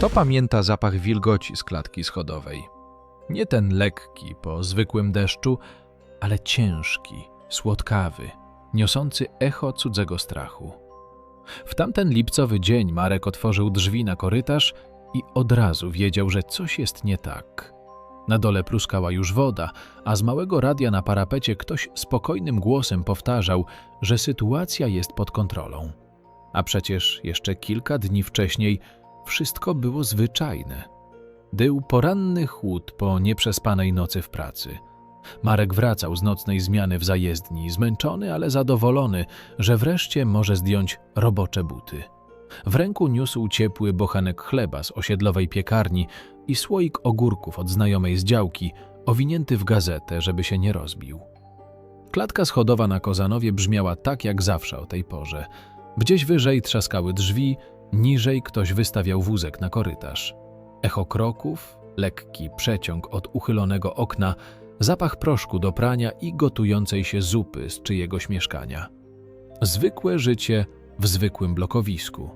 Kto pamięta zapach wilgoci z klatki schodowej? Nie ten lekki po zwykłym deszczu, ale ciężki, słodkawy, niosący echo cudzego strachu. W tamten lipcowy dzień Marek otworzył drzwi na korytarz i od razu wiedział, że coś jest nie tak. Na dole pluskała już woda, a z małego radia na parapecie ktoś spokojnym głosem powtarzał, że sytuacja jest pod kontrolą. A przecież jeszcze kilka dni wcześniej wszystko było zwyczajne. Dył poranny chłód po nieprzespanej nocy w pracy. Marek wracał z nocnej zmiany w zajezdni, zmęczony, ale zadowolony, że wreszcie może zdjąć robocze buty. W ręku niósł ciepły bochanek chleba z osiedlowej piekarni i słoik ogórków od znajomej z działki, owinięty w gazetę, żeby się nie rozbił. Klatka schodowa na Kozanowie brzmiała tak jak zawsze o tej porze. Gdzieś wyżej trzaskały drzwi, niżej ktoś wystawiał wózek na korytarz. Echo kroków, lekki przeciąg od uchylonego okna, zapach proszku do prania i gotującej się zupy z czyjegoś mieszkania. Zwykłe życie w zwykłym blokowisku.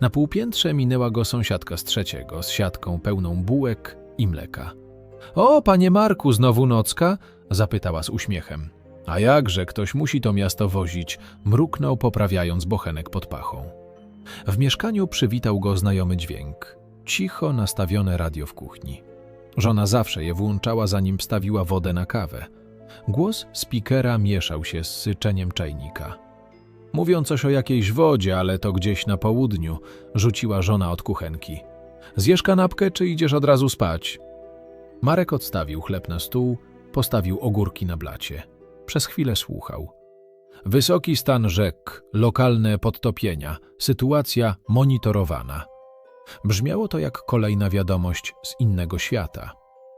Na półpiętrze minęła go sąsiadka z trzeciego, z siatką pełną bułek i mleka. O, panie Marku, znowu nocka? zapytała z uśmiechem. A jakże, ktoś musi to miasto wozić, mruknął poprawiając bochenek pod pachą. W mieszkaniu przywitał go znajomy dźwięk. Cicho nastawione radio w kuchni. Żona zawsze je włączała, zanim stawiła wodę na kawę. Głos spikera mieszał się z syczeniem czajnika. Mówią coś o jakiejś wodzie, ale to gdzieś na południu, rzuciła żona od kuchenki. Zjesz kanapkę, czy idziesz od razu spać? Marek odstawił chleb na stół, postawił ogórki na blacie. Przez chwilę słuchał. Wysoki stan rzek, lokalne podtopienia, sytuacja monitorowana. Brzmiało to jak kolejna wiadomość z innego świata,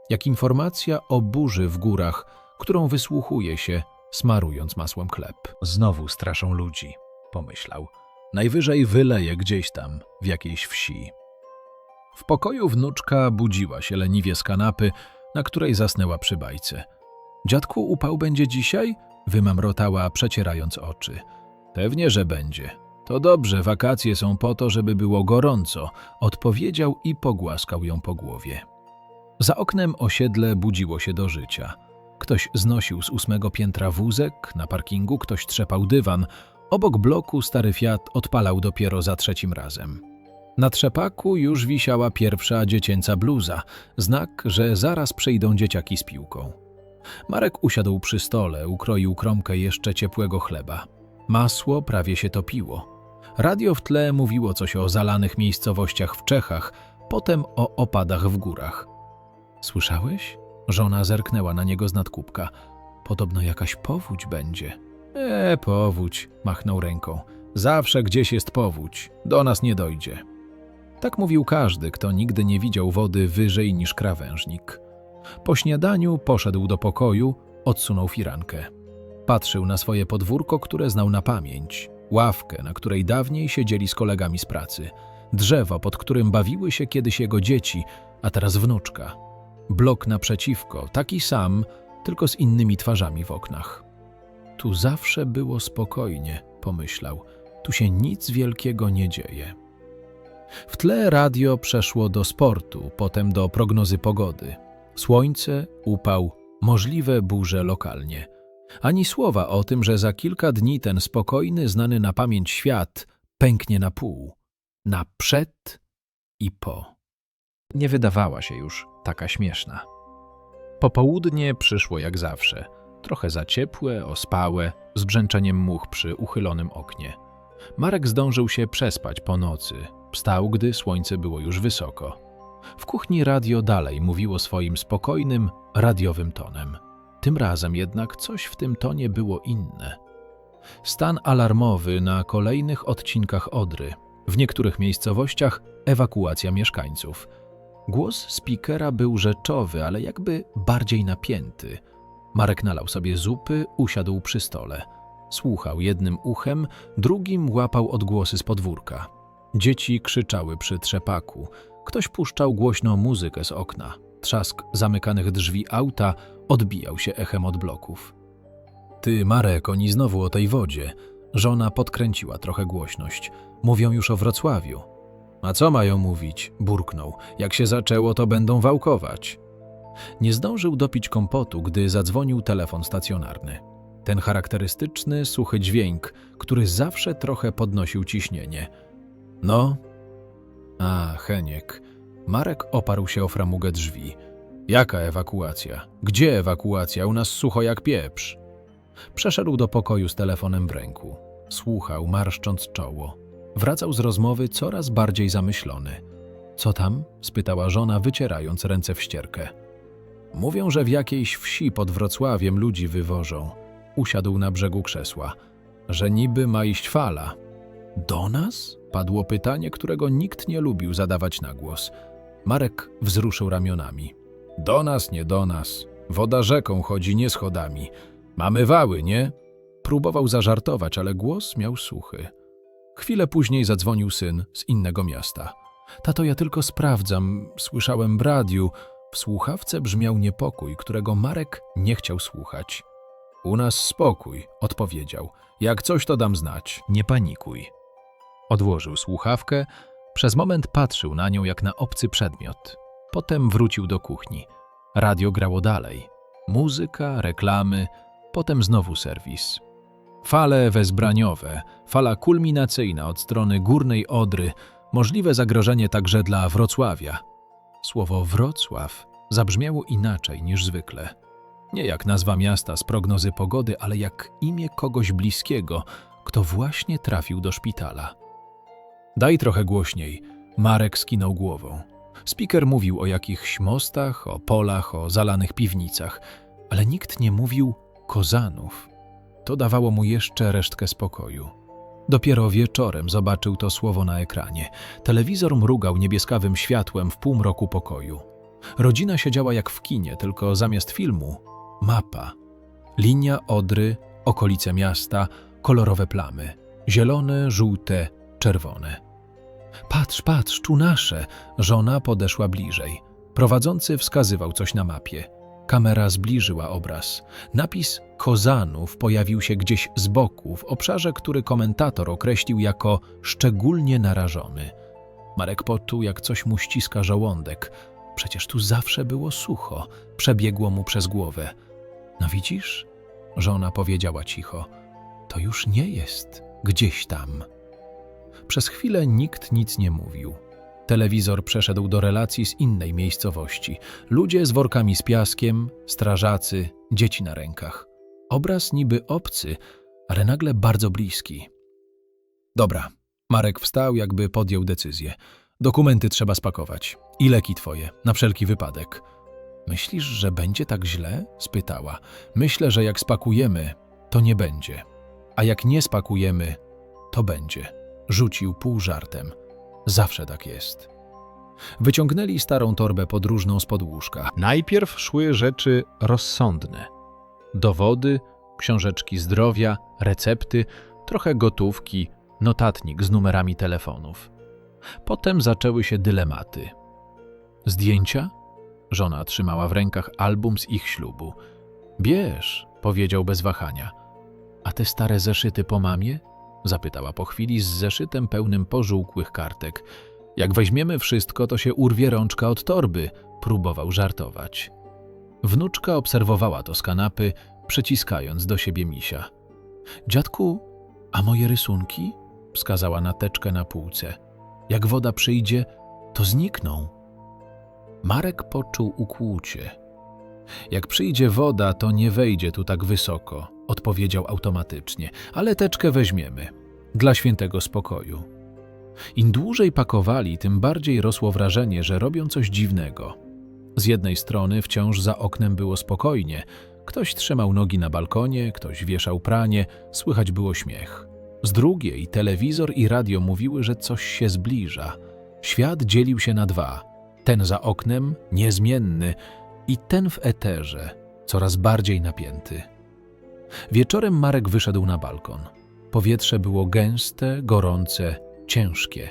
jak informacja o burzy w górach, którą wysłuchuje się, smarując masłem chleb. Znowu straszą ludzi, pomyślał. Najwyżej wyleje gdzieś tam, w jakiejś wsi. W pokoju wnuczka budziła się leniwie z kanapy, na której zasnęła przy bajce. Dziadku, upał będzie dzisiaj? Wymamrotała, przecierając oczy. Pewnie, że będzie. To dobrze, wakacje są po to, żeby było gorąco, odpowiedział i pogłaskał ją po głowie. Za oknem osiedle budziło się do życia. Ktoś znosił z ósmego piętra wózek, na parkingu ktoś trzepał dywan, obok bloku stary Fiat odpalał dopiero za trzecim razem. Na trzepaku już wisiała pierwsza dziecięca bluza, znak, że zaraz przyjdą dzieciaki z piłką. Marek usiadł przy stole, ukroił kromkę jeszcze ciepłego chleba. Masło prawie się topiło. Radio w tle mówiło coś o zalanych miejscowościach w Czechach, potem o opadach w górach. Słyszałeś? Żona zerknęła na niego z nadkupka. Podobno jakaś powódź będzie. E, powódź, machnął ręką. Zawsze gdzieś jest powódź, do nas nie dojdzie. Tak mówił każdy, kto nigdy nie widział wody wyżej niż krawężnik. Po śniadaniu poszedł do pokoju, odsunął firankę. Patrzył na swoje podwórko, które znał na pamięć, ławkę, na której dawniej siedzieli z kolegami z pracy, drzewo, pod którym bawiły się kiedyś jego dzieci, a teraz wnuczka. Blok naprzeciwko, taki sam, tylko z innymi twarzami w oknach. Tu zawsze było spokojnie, pomyślał. Tu się nic wielkiego nie dzieje. W tle radio przeszło do sportu, potem do prognozy pogody. Słońce, upał, możliwe burze lokalnie. Ani słowa o tym, że za kilka dni ten spokojny, znany na pamięć świat pęknie na pół. Na przed i po. Nie wydawała się już taka śmieszna. Popołudnie przyszło jak zawsze. Trochę za ciepłe, ospałe, z brzęczeniem much przy uchylonym oknie. Marek zdążył się przespać po nocy. Wstał, gdy słońce było już wysoko. W kuchni radio dalej mówiło swoim spokojnym, radiowym tonem. Tym razem jednak coś w tym tonie było inne. Stan alarmowy na kolejnych odcinkach Odry. W niektórych miejscowościach ewakuacja mieszkańców. Głos spikera był rzeczowy, ale jakby bardziej napięty. Marek nalał sobie zupy, usiadł przy stole. Słuchał jednym uchem, drugim łapał odgłosy z podwórka. Dzieci krzyczały przy trzepaku. Ktoś puszczał głośno muzykę z okna. Trzask zamykanych drzwi auta odbijał się echem od bloków. Ty, Marek, oni znowu o tej wodzie. Żona podkręciła trochę głośność. Mówią już o Wrocławiu. A co mają mówić? burknął. Jak się zaczęło, to będą wałkować. Nie zdążył dopić kompotu, gdy zadzwonił telefon stacjonarny. Ten charakterystyczny, suchy dźwięk, który zawsze trochę podnosił ciśnienie. No? A, Heniek. Marek oparł się o framugę drzwi. Jaka ewakuacja? Gdzie ewakuacja? U nas sucho jak pieprz. Przeszedł do pokoju z telefonem w ręku. Słuchał, marszcząc czoło. Wracał z rozmowy coraz bardziej zamyślony. Co tam? spytała żona, wycierając ręce w ścierkę. Mówią, że w jakiejś wsi pod Wrocławiem ludzi wywożą. Usiadł na brzegu krzesła. Że niby ma iść fala. Do nas? Padło pytanie, którego nikt nie lubił zadawać na głos. Marek wzruszył ramionami. Do nas, nie do nas. Woda rzeką chodzi, nie schodami. Mamy wały, nie? Próbował zażartować, ale głos miał suchy. Chwilę później zadzwonił syn z innego miasta. Tato, ja tylko sprawdzam. Słyszałem w radiu. W słuchawce brzmiał niepokój, którego Marek nie chciał słuchać. U nas spokój, odpowiedział. Jak coś, to dam znać. Nie panikuj. Odłożył słuchawkę. Przez moment patrzył na nią jak na obcy przedmiot. Potem wrócił do kuchni. Radio grało dalej. Muzyka, reklamy, potem znowu serwis. Fale wezbraniowe, fala kulminacyjna od strony górnej Odry, możliwe zagrożenie także dla Wrocławia. Słowo Wrocław zabrzmiało inaczej niż zwykle. Nie jak nazwa miasta z prognozy pogody, ale jak imię kogoś bliskiego, kto właśnie trafił do szpitala. Daj trochę głośniej. Marek skinął głową. Speaker mówił o jakichś mostach, o polach, o zalanych piwnicach, ale nikt nie mówił kozanów. To dawało mu jeszcze resztkę spokoju. Dopiero wieczorem zobaczył to słowo na ekranie. Telewizor mrugał niebieskawym światłem w półmroku pokoju. Rodzina siedziała jak w kinie, tylko zamiast filmu mapa. Linia Odry, okolice miasta, kolorowe plamy. Zielone, żółte, czerwone. Patrz, patrz, tu nasze. Żona podeszła bliżej. Prowadzący wskazywał coś na mapie. Kamera zbliżyła obraz. Napis Kozanów pojawił się gdzieś z boku, w obszarze, który komentator określił jako szczególnie narażony. Marek poczuł, jak coś mu ściska żołądek. Przecież tu zawsze było sucho. Przebiegło mu przez głowę. No widzisz? Żona powiedziała cicho. To już nie jest gdzieś tam. Przez chwilę nikt nic nie mówił. Telewizor przeszedł do relacji z innej miejscowości. Ludzie z workami z piaskiem, strażacy, dzieci na rękach. Obraz niby obcy, ale nagle bardzo bliski. Dobra, Marek wstał, jakby podjął decyzję. Dokumenty trzeba spakować. I leki twoje, na wszelki wypadek. Myślisz, że będzie tak źle? spytała. Myślę, że jak spakujemy, to nie będzie. A jak nie spakujemy, to będzie. Rzucił pół żartem. Zawsze tak jest. Wyciągnęli starą torbę podróżną z podłóżka. Najpierw szły rzeczy rozsądne. Dowody, książeczki zdrowia, recepty, trochę gotówki, notatnik z numerami telefonów. Potem zaczęły się dylematy. Zdjęcia? Żona trzymała w rękach album z ich ślubu. Bierz, powiedział bez wahania. A te stare zeszyty po mamie? Zapytała po chwili z zeszytem pełnym pożółkłych kartek. Jak weźmiemy wszystko, to się urwie rączka od torby, próbował żartować. Wnuczka obserwowała to z kanapy, przyciskając do siebie misia. Dziadku, a moje rysunki? wskazała na teczkę na półce. Jak woda przyjdzie, to znikną. Marek poczuł ukłucie. Jak przyjdzie woda, to nie wejdzie tu tak wysoko, odpowiedział automatycznie, ale teczkę weźmiemy. Dla świętego spokoju. Im dłużej pakowali, tym bardziej rosło wrażenie, że robią coś dziwnego. Z jednej strony wciąż za oknem było spokojnie. Ktoś trzymał nogi na balkonie, ktoś wieszał pranie, słychać było śmiech. Z drugiej telewizor i radio mówiły, że coś się zbliża. Świat dzielił się na dwa. Ten za oknem, niezmienny, i ten w eterze, coraz bardziej napięty. Wieczorem Marek wyszedł na balkon. Powietrze było gęste, gorące, ciężkie.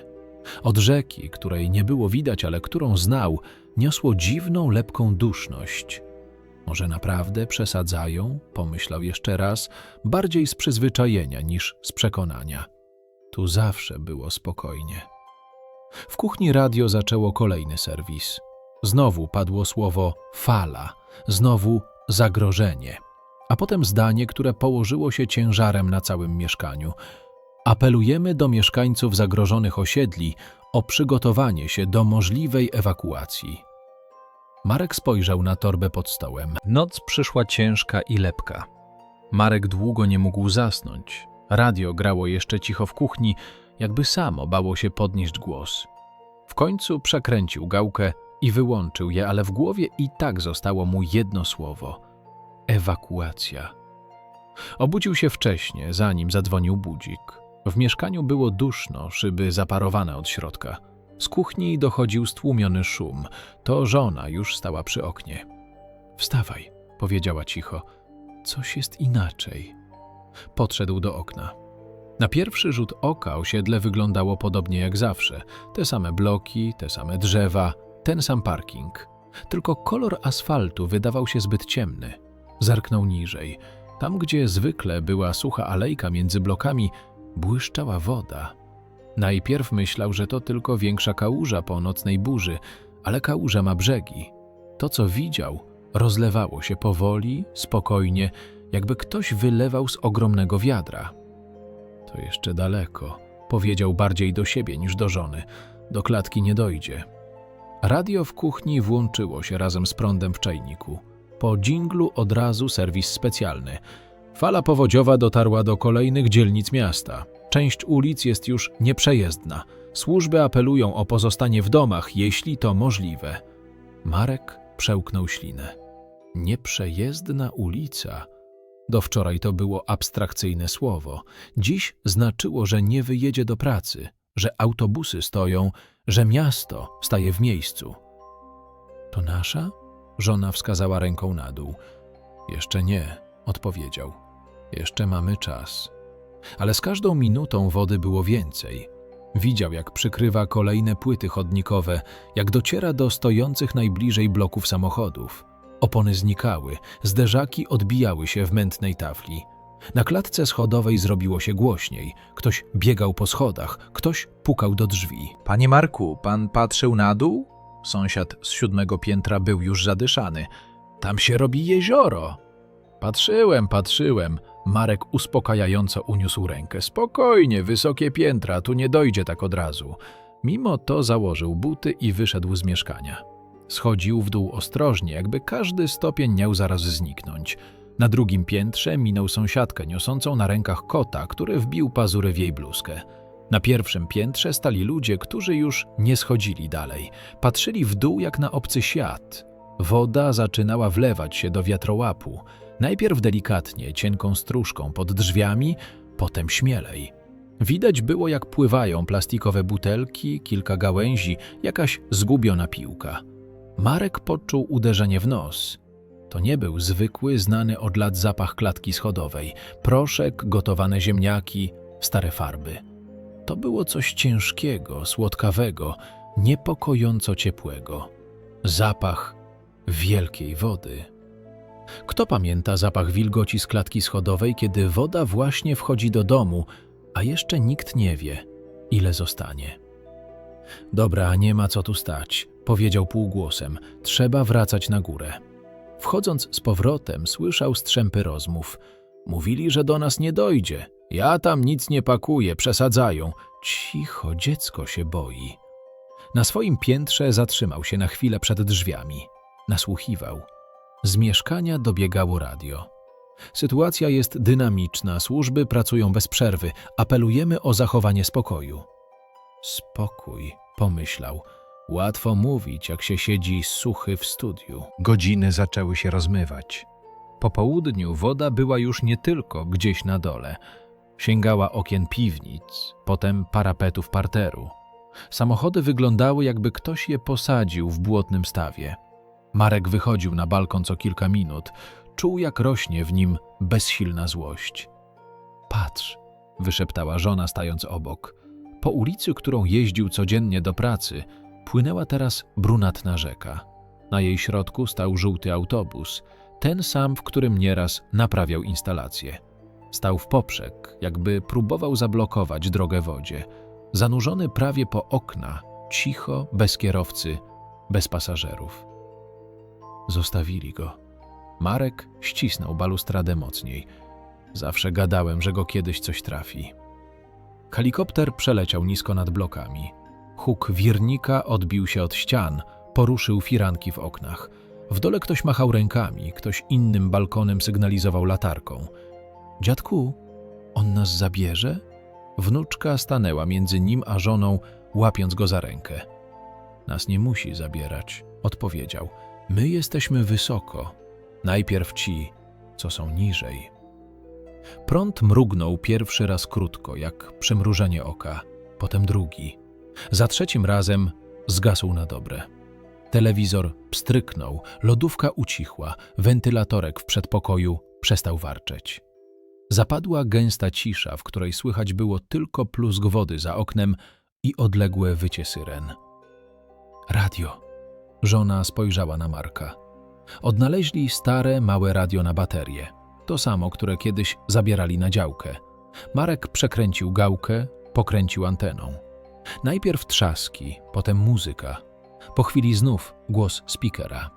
Od rzeki, której nie było widać, ale którą znał, niosło dziwną, lepką duszność. Może naprawdę przesadzają, pomyślał jeszcze raz, bardziej z przyzwyczajenia niż z przekonania. Tu zawsze było spokojnie. W kuchni radio zaczęło kolejny serwis. Znowu padło słowo fala, znowu zagrożenie, a potem zdanie, które położyło się ciężarem na całym mieszkaniu. Apelujemy do mieszkańców zagrożonych osiedli o przygotowanie się do możliwej ewakuacji. Marek spojrzał na torbę pod stołem. Noc przyszła ciężka i lepka. Marek długo nie mógł zasnąć. Radio grało jeszcze cicho w kuchni, jakby samo bało się podnieść głos. W końcu przekręcił gałkę i wyłączył je, ale w głowie i tak zostało mu jedno słowo ewakuacja. Obudził się wcześnie, zanim zadzwonił budzik. W mieszkaniu było duszno, szyby zaparowane od środka. Z kuchni dochodził stłumiony szum. To żona już stała przy oknie. Wstawaj, powiedziała cicho. Coś jest inaczej. Podszedł do okna. Na pierwszy rzut oka osiedle wyglądało podobnie jak zawsze. Te same bloki, te same drzewa, ten sam parking. Tylko kolor asfaltu wydawał się zbyt ciemny. Zerknął niżej. Tam, gdzie zwykle była sucha alejka między blokami, błyszczała woda. Najpierw myślał, że to tylko większa kałuża po nocnej burzy, ale kałuża ma brzegi. To, co widział, rozlewało się powoli, spokojnie, jakby ktoś wylewał z ogromnego wiadra. To jeszcze daleko, powiedział bardziej do siebie niż do żony. Do klatki nie dojdzie. Radio w kuchni włączyło się razem z prądem w czajniku. Po dżinglu od razu serwis specjalny. Fala powodziowa dotarła do kolejnych dzielnic miasta. Część ulic jest już nieprzejezdna. Służby apelują o pozostanie w domach, jeśli to możliwe. Marek przełknął ślinę. Nieprzejezdna ulica. Do wczoraj to było abstrakcyjne słowo. Dziś znaczyło, że nie wyjedzie do pracy, że autobusy stoją, że miasto staje w miejscu. To nasza? Żona wskazała ręką na dół. Jeszcze nie, odpowiedział. Jeszcze mamy czas. Ale z każdą minutą wody było więcej. Widział, jak przykrywa kolejne płyty chodnikowe, jak dociera do stojących najbliżej bloków samochodów. Opony znikały, zderzaki odbijały się w mętnej tafli. Na klatce schodowej zrobiło się głośniej. Ktoś biegał po schodach, ktoś pukał do drzwi. Panie Marku, pan patrzył na dół? Sąsiad z siódmego piętra był już zadyszany. Tam się robi jezioro. Patrzyłem, patrzyłem. Marek uspokajająco uniósł rękę. Spokojnie, wysokie piętra, tu nie dojdzie tak od razu. Mimo to założył buty i wyszedł z mieszkania. Schodził w dół ostrożnie, jakby każdy stopień miał zaraz zniknąć. Na drugim piętrze minął sąsiadkę niosącą na rękach kota, który wbił pazury w jej bluzkę. Na pierwszym piętrze stali ludzie, którzy już nie schodzili dalej. Patrzyli w dół jak na obcy świat. Woda zaczynała wlewać się do wiatrołapu. Najpierw delikatnie, cienką stróżką pod drzwiami, potem śmielej. Widać było, jak pływają plastikowe butelki, kilka gałęzi, jakaś zgubiona piłka. Marek poczuł uderzenie w nos. To nie był zwykły, znany od lat zapach klatki schodowej, proszek, gotowane ziemniaki, stare farby. To było coś ciężkiego, słodkawego, niepokojąco ciepłego. Zapach wielkiej wody. Kto pamięta zapach wilgoci z klatki schodowej, kiedy woda właśnie wchodzi do domu, a jeszcze nikt nie wie, ile zostanie? Dobra, nie ma co tu stać, powiedział półgłosem. Trzeba wracać na górę. Wchodząc z powrotem, słyszał strzępy rozmów. Mówili, że do nas nie dojdzie. Ja tam nic nie pakuję, przesadzają. Cicho, dziecko się boi. Na swoim piętrze zatrzymał się na chwilę przed drzwiami. Nasłuchiwał. Z mieszkania dobiegało radio. Sytuacja jest dynamiczna, służby pracują bez przerwy. Apelujemy o zachowanie spokoju. Spokój, pomyślał. Łatwo mówić, jak się siedzi suchy w studiu. Godziny zaczęły się rozmywać. Po południu woda była już nie tylko gdzieś na dole. Sięgała okien piwnic, potem parapetów parteru. Samochody wyglądały, jakby ktoś je posadził w błotnym stawie. Marek wychodził na balkon co kilka minut. Czuł, jak rośnie w nim bezsilna złość. Patrz, wyszeptała żona, stając obok. Po ulicy, którą jeździł codziennie do pracy, płynęła teraz brunatna rzeka. Na jej środku stał żółty autobus, ten sam, w którym nieraz naprawiał instalację. Stał w poprzek, jakby próbował zablokować drogę wodzie. Zanurzony prawie po okna, cicho, bez kierowcy, bez pasażerów. Zostawili go. Marek ścisnął balustradę mocniej. Zawsze gadałem, że go kiedyś coś trafi. Helikopter przeleciał nisko nad blokami. Huk wirnika odbił się od ścian, poruszył firanki w oknach. W dole ktoś machał rękami, ktoś innym balkonem sygnalizował latarką. Dziadku, on nas zabierze? Wnuczka stanęła między nim a żoną, łapiąc go za rękę. Nas nie musi zabierać, odpowiedział. My jesteśmy wysoko. Najpierw ci, co są niżej. Prąd mrugnął pierwszy raz krótko, jak przymrużenie oka, potem drugi. Za trzecim razem zgasł na dobre. Telewizor pstryknął, lodówka ucichła, wentylatorek w przedpokoju przestał warczeć. Zapadła gęsta cisza, w której słychać było tylko plusk wody za oknem i odległe wycie syren. Radio. Żona spojrzała na Marka. Odnaleźli stare, małe radio na baterię. To samo, które kiedyś zabierali na działkę. Marek przekręcił gałkę, pokręcił anteną. Najpierw trzaski, potem muzyka. Po chwili znów głos speakera.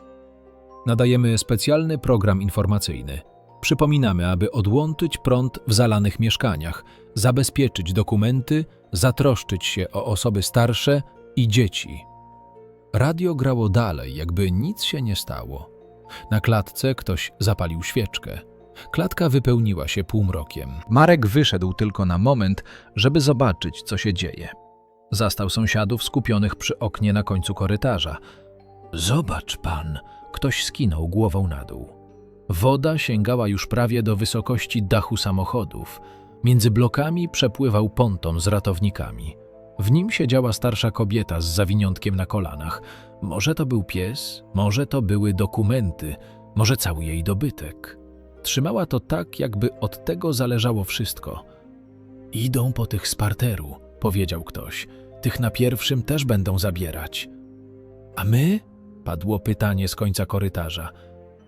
Nadajemy specjalny program informacyjny. Przypominamy, aby odłączyć prąd w zalanych mieszkaniach, zabezpieczyć dokumenty, zatroszczyć się o osoby starsze i dzieci. Radio grało dalej, jakby nic się nie stało. Na klatce ktoś zapalił świeczkę. Klatka wypełniła się półmrokiem. Marek wyszedł tylko na moment, żeby zobaczyć, co się dzieje. Zastał sąsiadów skupionych przy oknie na końcu korytarza. Zobacz pan, ktoś skinął głową na dół. Woda sięgała już prawie do wysokości dachu samochodów. Między blokami przepływał ponton z ratownikami. W nim siedziała starsza kobieta z zawiniątkiem na kolanach. Może to był pies, może to były dokumenty, może cały jej dobytek. Trzymała to tak, jakby od tego zależało wszystko. Idą po tych z parteru, powiedział ktoś. Tych na pierwszym też będą zabierać. A my? Padło pytanie z końca korytarza.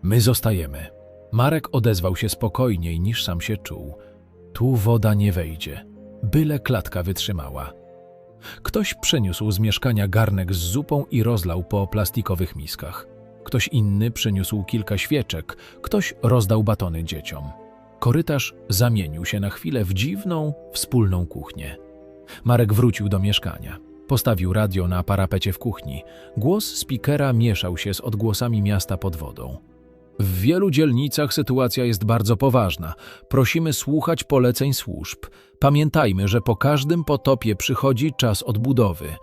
My zostajemy. Marek odezwał się spokojniej niż sam się czuł. Tu woda nie wejdzie. Byle klatka wytrzymała. Ktoś przyniósł z mieszkania garnek z zupą i rozlał po plastikowych miskach. Ktoś inny przyniósł kilka świeczek, ktoś rozdał batony dzieciom. Korytarz zamienił się na chwilę w dziwną, wspólną kuchnię. Marek wrócił do mieszkania. Postawił radio na parapecie w kuchni. Głos spikera mieszał się z odgłosami miasta pod wodą. W wielu dzielnicach sytuacja jest bardzo poważna. Prosimy słuchać poleceń służb. Pamiętajmy, że po każdym potopie przychodzi czas odbudowy.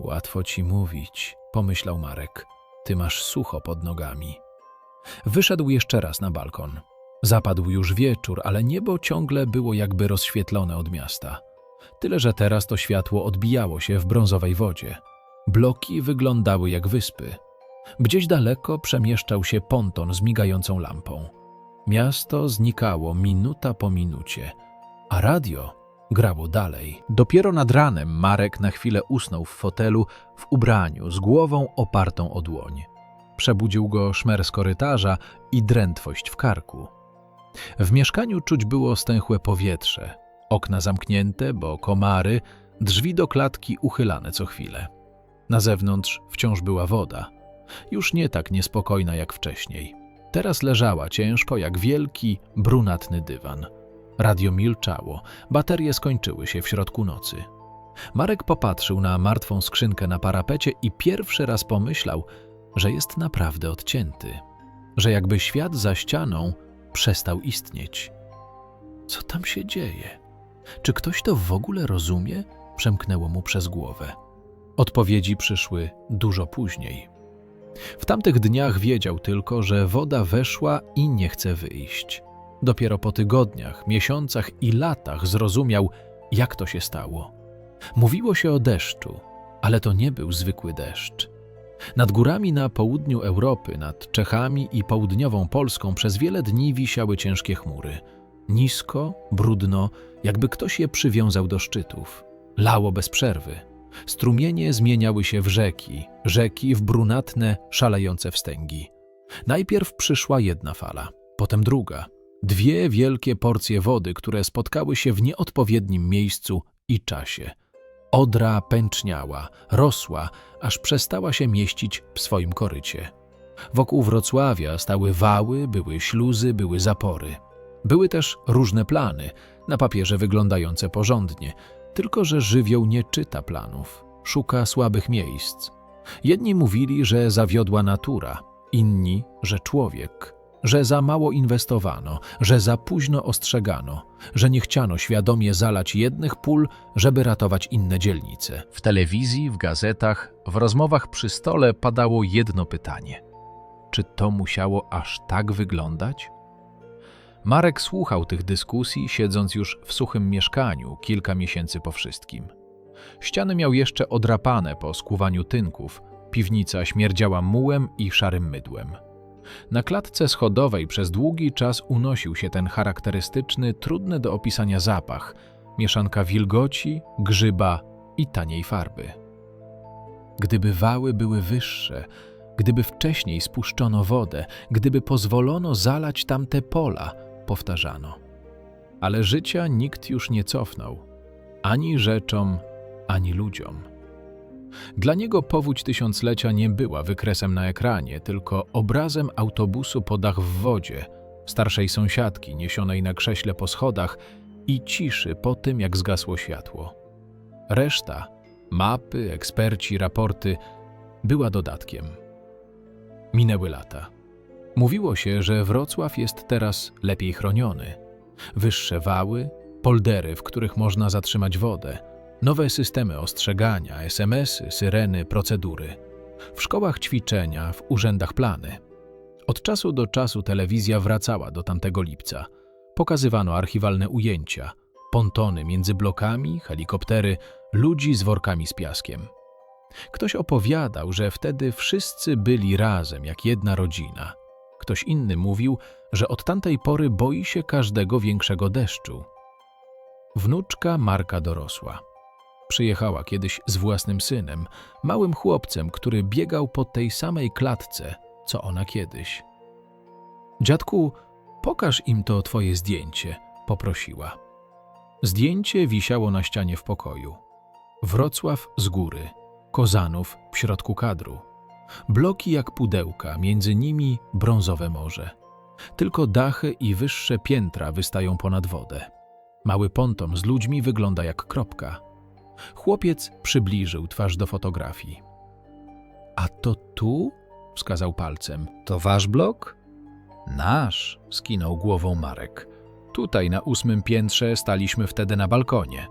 Łatwo ci mówić, pomyślał Marek. Ty masz sucho pod nogami. Wyszedł jeszcze raz na balkon. Zapadł już wieczór, ale niebo ciągle było jakby rozświetlone od miasta. Tyle, że teraz to światło odbijało się w brązowej wodzie. Bloki wyglądały jak wyspy. Gdzieś daleko przemieszczał się ponton z migającą lampą. Miasto znikało minuta po minucie, a radio grało dalej. Dopiero nad ranem Marek na chwilę usnął w fotelu w ubraniu z głową opartą o dłoń. Przebudził go szmer z korytarza i drętwość w karku. W mieszkaniu czuć było stęchłe powietrze, okna zamknięte, bo komary, drzwi do klatki uchylane co chwilę. Na zewnątrz wciąż była woda, już nie tak niespokojna jak wcześniej. Teraz leżała ciężko jak wielki, brunatny dywan. Radio milczało, baterie skończyły się w środku nocy. Marek popatrzył na martwą skrzynkę na parapecie i pierwszy raz pomyślał, że jest naprawdę odcięty, że jakby świat za ścianą przestał istnieć. Co tam się dzieje? Czy ktoś to w ogóle rozumie? Przemknęło mu przez głowę. Odpowiedzi przyszły dużo później. W tamtych dniach wiedział tylko, że woda weszła i nie chce wyjść. Dopiero po tygodniach, miesiącach i latach zrozumiał, jak to się stało. Mówiło się o deszczu, ale to nie był zwykły deszcz. Nad górami na południu Europy, nad Czechami i południową Polską przez wiele dni wisiały ciężkie chmury. Nisko, brudno, jakby ktoś je przywiązał do szczytów. Lało bez przerwy. Strumienie zmieniały się w rzeki, rzeki w brunatne, szalejące wstęgi. Najpierw przyszła jedna fala, potem druga. Dwie wielkie porcje wody, które spotkały się w nieodpowiednim miejscu i czasie. Odra pęczniała, rosła, aż przestała się mieścić w swoim korycie. Wokół Wrocławia stały wały, były śluzy, były zapory. Były też różne plany, na papierze wyglądające porządnie, tylko że żywioł nie czyta planów, szuka słabych miejsc. Jedni mówili, że zawiodła natura, inni, że człowiek, że za mało inwestowano, że za późno ostrzegano, że nie chciano świadomie zalać jednych pól, żeby ratować inne dzielnice. W telewizji, w gazetach, w rozmowach przy stole padało jedno pytanie: czy to musiało aż tak wyglądać? Marek słuchał tych dyskusji, siedząc już w suchym mieszkaniu kilka miesięcy po wszystkim. Ściany miał jeszcze odrapane po skuwaniu tynków, piwnica śmierdziała mułem i szarym mydłem. Na klatce schodowej przez długi czas unosił się ten charakterystyczny, trudny do opisania zapach, mieszanka wilgoci, grzyba i taniej farby. Gdyby wały były wyższe, gdyby wcześniej spuszczono wodę, gdyby pozwolono zalać tamte pola, powtarzano. Ale życia nikt już nie cofnął, ani rzeczom, ani ludziom. Dla niego powódź tysiąclecia nie była wykresem na ekranie, tylko obrazem autobusu po dach w wodzie, starszej sąsiadki niesionej na krześle po schodach i ciszy po tym, jak zgasło światło. Reszta mapy, eksperci, raporty była dodatkiem. Minęły lata. Mówiło się, że Wrocław jest teraz lepiej chroniony. Wyższe wały, poldery, w których można zatrzymać wodę, nowe systemy ostrzegania, SMS-y, syreny, procedury. W szkołach ćwiczenia, w urzędach plany. Od czasu do czasu telewizja wracała do tamtego lipca. Pokazywano archiwalne ujęcia, pontony między blokami, helikoptery, ludzi z workami z piaskiem. Ktoś opowiadał, że wtedy wszyscy byli razem jak jedna rodzina. Ktoś inny mówił, że od tamtej pory boi się każdego większego deszczu. Wnuczka Marka dorosła. Przyjechała kiedyś z własnym synem, małym chłopcem, który biegał po tej samej klatce, co ona kiedyś. Dziadku, pokaż im to twoje zdjęcie, poprosiła. Zdjęcie wisiało na ścianie w pokoju. Wrocław z góry, Kozanów w środku kadru. Bloki jak pudełka, między nimi brązowe morze. Tylko dachy i wyższe piętra wystają ponad wodę. Mały ponton z ludźmi wygląda jak kropka. Chłopiec przybliżył twarz do fotografii. A to tu? wskazał palcem. To wasz blok? Nasz, skinął głową Marek. Tutaj na ósmym piętrze staliśmy wtedy na balkonie.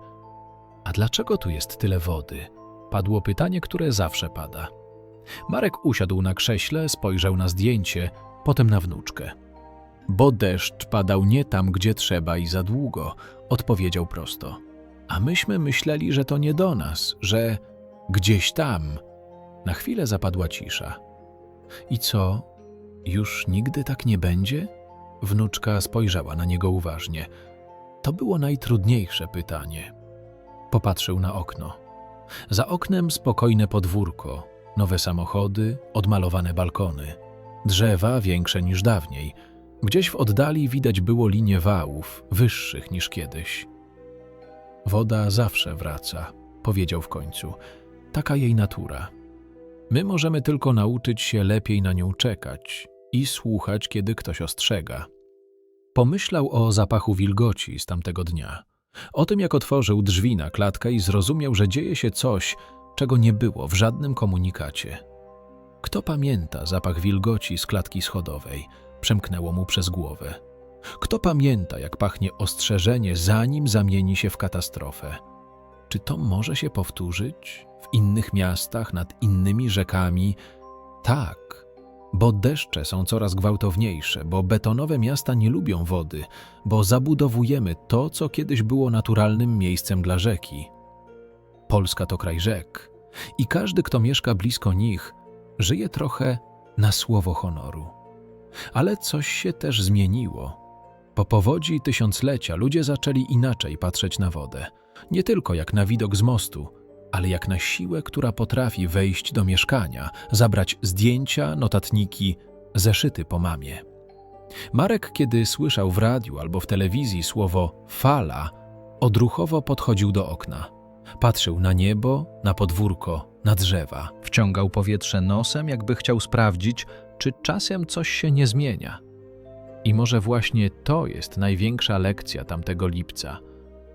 A dlaczego tu jest tyle wody? Padło pytanie, które zawsze pada. Marek usiadł na krześle, spojrzał na zdjęcie, potem na wnuczkę. Bo deszcz padał nie tam, gdzie trzeba i za długo, odpowiedział prosto. A myśmy myśleli, że to nie do nas, że gdzieś tam. Na chwilę zapadła cisza. I co? Już nigdy tak nie będzie? Wnuczka spojrzała na niego uważnie. To było najtrudniejsze pytanie. Popatrzył na okno. Za oknem spokojne podwórko, nowe samochody, odmalowane balkony, drzewa większe niż dawniej. Gdzieś w oddali widać było linie wałów, wyższych niż kiedyś. Woda zawsze wraca, powiedział w końcu. Taka jej natura. My możemy tylko nauczyć się lepiej na nią czekać i słuchać, kiedy ktoś ostrzega. Pomyślał o zapachu wilgoci z tamtego dnia. O tym, jak otworzył drzwi na klatkę i zrozumiał, że dzieje się coś, czego nie było w żadnym komunikacie. Kto pamięta zapach wilgoci z klatki schodowej? Przemknęło mu przez głowę. Kto pamięta, jak pachnie ostrzeżenie, zanim zamieni się w katastrofę? Czy to może się powtórzyć w innych miastach, nad innymi rzekami? Tak, bo deszcze są coraz gwałtowniejsze, bo betonowe miasta nie lubią wody, bo zabudowujemy to, co kiedyś było naturalnym miejscem dla rzeki. Polska to kraj rzek i każdy, kto mieszka blisko nich, żyje trochę na słowo honoru. Ale coś się też zmieniło. Po powodzi tysiąclecia ludzie zaczęli inaczej patrzeć na wodę. Nie tylko jak na widok z mostu, ale jak na siłę, która potrafi wejść do mieszkania, zabrać zdjęcia, notatniki, zeszyty po mamie. Marek, kiedy słyszał w radiu albo w telewizji słowo fala, odruchowo podchodził do okna. Patrzył na niebo, na podwórko, na drzewa. Wciągał powietrze nosem, jakby chciał sprawdzić, czy czasem coś się nie zmienia. I może właśnie to jest największa lekcja tamtego lipca,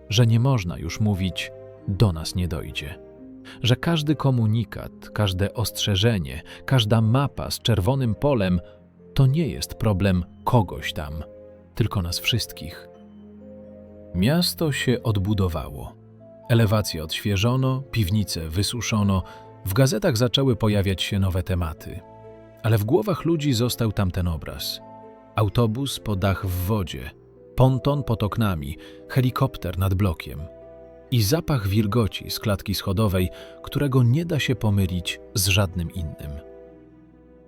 że nie można już mówić do nas nie dojdzie. Że każdy komunikat, każde ostrzeżenie, każda mapa z czerwonym polem to nie jest problem kogoś tam, tylko nas wszystkich. Miasto się odbudowało. Elewacje odświeżono, piwnice wysuszono, w gazetach zaczęły pojawiać się nowe tematy. Ale w głowach ludzi został tamten obraz. Autobus po dach w wodzie, ponton pod oknami, helikopter nad blokiem i zapach wilgoci z klatki schodowej, którego nie da się pomylić z żadnym innym.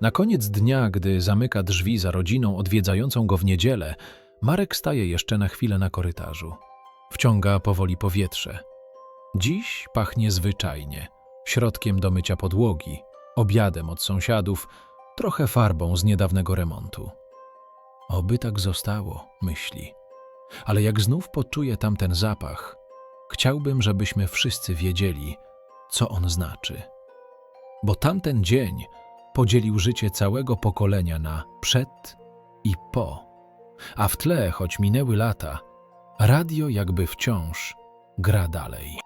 Na koniec dnia, gdy zamyka drzwi za rodziną odwiedzającą go w niedzielę, Marek staje jeszcze na chwilę na korytarzu. Wciąga powoli powietrze. Dziś pachnie zwyczajnie, środkiem do mycia podłogi, obiadem od sąsiadów, trochę farbą z niedawnego remontu. Oby tak zostało, myśli. Ale jak znów poczuje tamten zapach, chciałbym, żebyśmy wszyscy wiedzieli, co on znaczy. Bo tamten dzień podzielił życie całego pokolenia na przed i po. A w tle, choć minęły lata, radio jakby wciąż gra dalej.